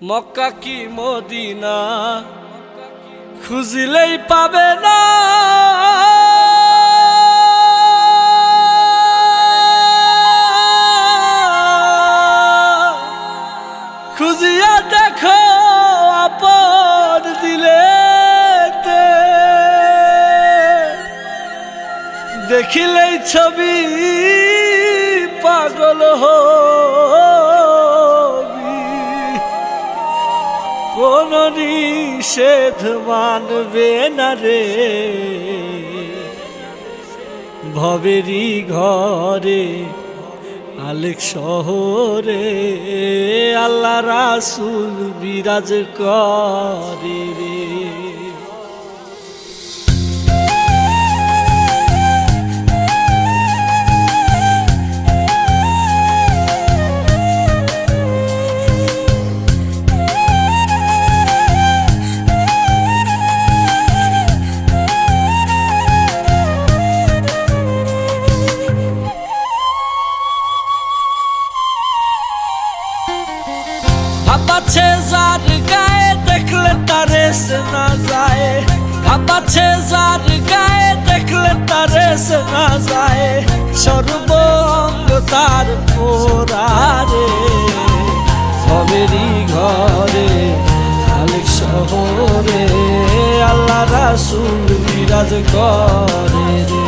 মক্কা কি মদিনা? খুঁজিলেই পাবে না। খুঁজিয়া দেখো আপন দিলে দেখিলেই ছবি পাগল হবি নিষেধ মানবে না রে। ভবেরি ঘরে আলেক শহরে আল্লাহ রাসুল বিরাজ করে রে। তার সবেরই ঘরে, খালিক শহরে, আল্লাহ রাসুল বিরাজ করে রে।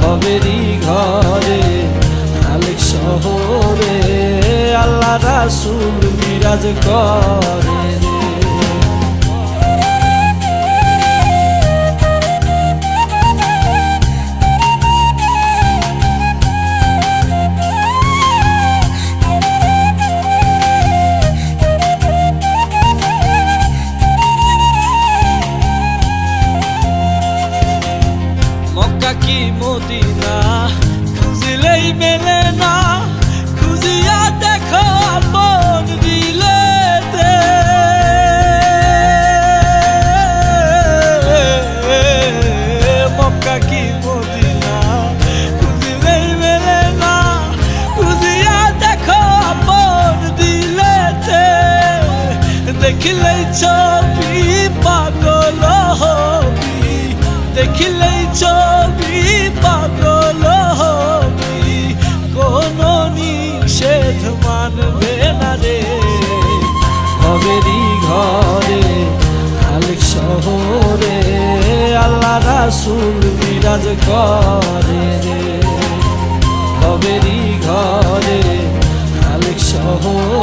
ভবেরি ঘরে, খালিক শহরে, আল্লাহ রাসুল বিরাজ করে রে। কি মদিনা? খুঁজিলেই মেলে না। খুঁজিয়া দেখো শহরে আল্লাহ রাসুল বিরাজ করে রে। ঘরে খালেক শহরে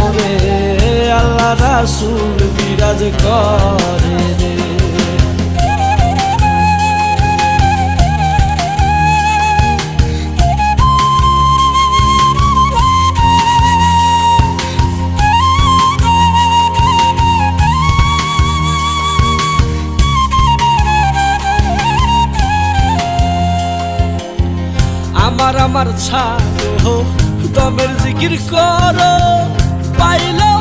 আমার ছাড়ো দমের জিকির করো পাইলেও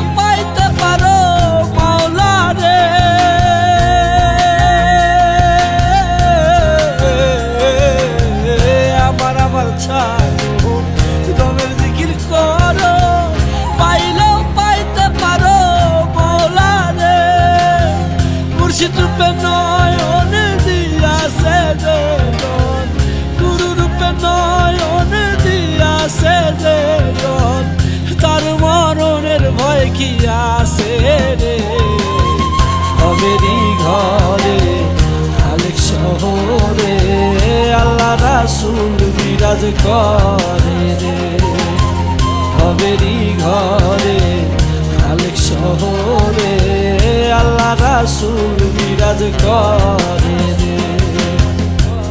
বিরাজ করে রে। হবেরি ঘরে, খালেক শহরে। আল্লাহ রাসুল বিরাজ করে রে।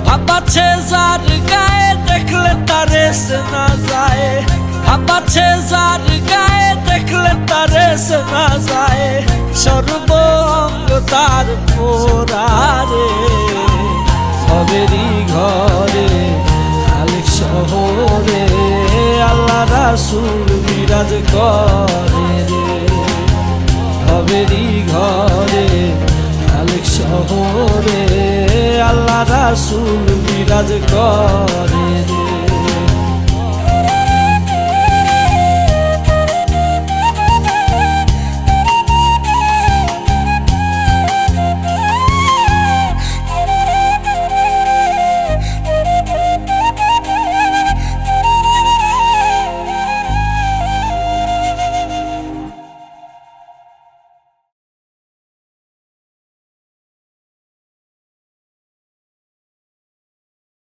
ভাবাচ্ছে যার গায়ে দেখলে তারে না যায়। ভাবাচ্ছে যার গায়ে দেখলে তারে না যায়। রাসুল বিরাজ করে রে। ভবেরি ঘরে খালেক শহরে আল্লাহ রাসুল বিরাজ করে রে।